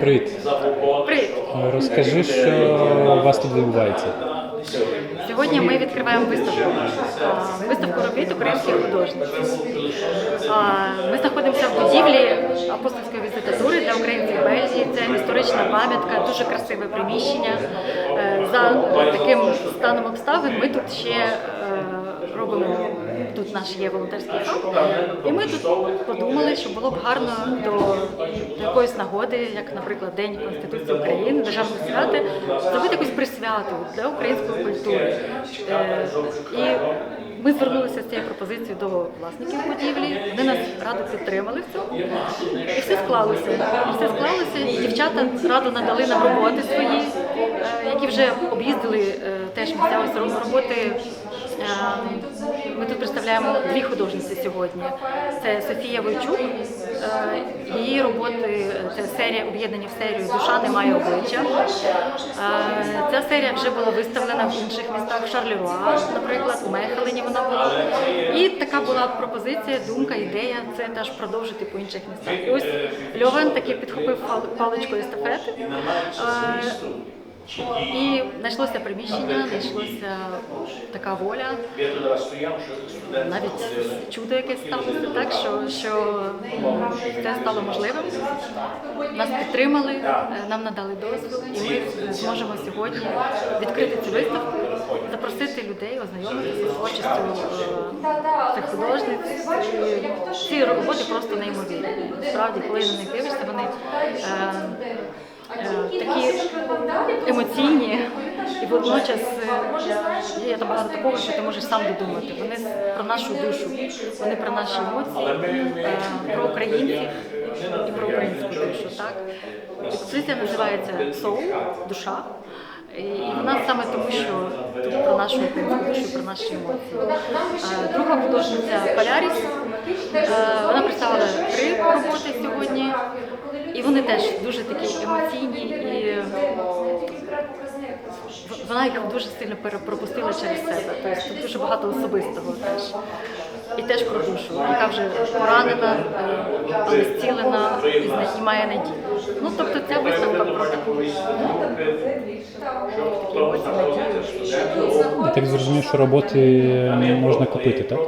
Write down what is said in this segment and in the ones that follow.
Привіт. Привіт! Розкажи, що у вас тут відбувається. Сьогодні ми відкриваємо виставку. Виставку робіт українських художників. Ми знаходимося в будівлі апостольської візитатури для українців Бельгії. Це історична пам'ятка, дуже красиве приміщення. Е, За таким станом обставин ми тут ще е, робимо. Тут наш є волонтерський хаб, і ми тут подумали, що було б гарно до, якоїсь нагоди, як, наприклад, День Конституції України, державне свято, зробити якусь присвяту для української культури. Е, і ми звернулися з цією пропозицією до власників будівлі. Вони нас радо підтримали в цьому. І все склалося. Все склалося. І дівчата радо надали нам роботи свої, е, які вже об'їздили е, теж місця ось роботи. Е, Ми тут представляємо дві художниці сьогодні. Це Софія Войчук. е, Її роботи це серія об'єднані в серію Душа не має обличчя. Е, Ця серія вже була виставлена в інших містах, в Шарлеруа, наприклад, у Мехелені вона була. І така була пропозиція, думка, ідея це теж продовжити по інших містах. І ось Льовен таки підхопив паличку естафети. І знайшлося приміщення, знайшлося така воля, навіть чудо якесь сталося, так що, що це стало можливим. Нас підтримали, нам надали дозвіл, і ми зможемо сьогодні відкрити цю виставку, запросити людей, ознайомитися з творчістю е, цих художниць. Ці роботи просто неймовірні. Справді, коли на них дивишся, вони е, такі емоційні і водночас е, є багато такого, що ти можеш сам додумати. Вони про нашу душу, вони про наші емоції, е, про українців і про українську душу. Так експозиція називається Соул, душа. І вона саме тому, що тут про нашу українську душу, про наші емоції. Е, Друга художниця Поляріс. е, Вона представила три роботи сьогодні. І вони теж дуже такі емоційні і вона їх дуже сильно перепропустила через себе. Тобто тут дуже багато особистого теж. І теж про душу, яка вже поранена, е, але зцілена і має надію. Ну тобто ця виставка про таку. Я так зрозумів, що роботи можна купити, так?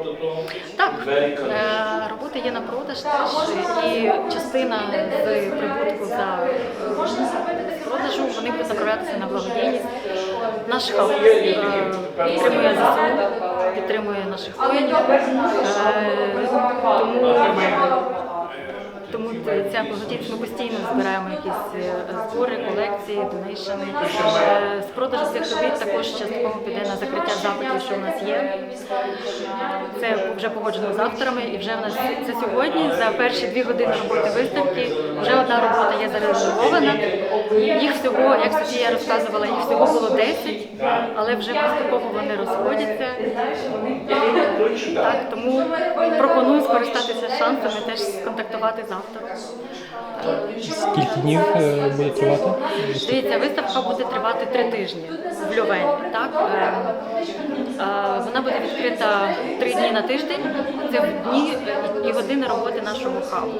Так, роботи є на продаж теж, і частина з прибутку за е, продажу вони будуть направлятися на благодійність. Наш хаб е, підтримує ЗСУ, підтримує наших воїнів. Е, Тому тому ця благодійність ми постійно збираємо якісь збори, колекції, донейшени. З продажу цих робіт також частково піде на закриття запитів, що в нас є. Це вже погоджено з авторами, і вже в нас це сьогодні. За перші дві години роботи виставки вже одна робота є зарезервована. Їх всього, як Софія розказувала, їх всього було 10, але вже поступово вони розходяться. Так, тому пропоную скористатися шансом і теж сконтактувати з автором. Скільки днів е, буде тривати? Дивіться, виставка буде тривати три тижні в Льовені. Так? Вона буде відкрита три дні на тиждень. Це дні і години роботи нашого хабу.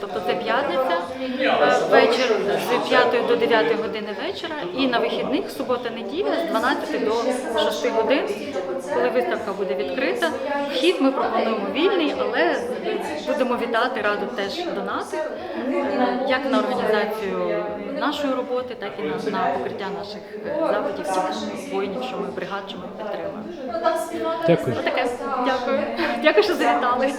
Тобто це п'ятниця, е, вечір з 5 до 9 години вечора і на вихідних субота, неділя з 12 до 6 годин, коли виставка буде відкрита. Вхід ми пропонуємо вільний, але будемо вітати раду теж до нас, як на організацію нашої роботи, так і на, на покриття наших заходів воїнів, що ми бригад, що ми підтримуємо. Дякую. Таке. Дякую. Дякую, що завітали.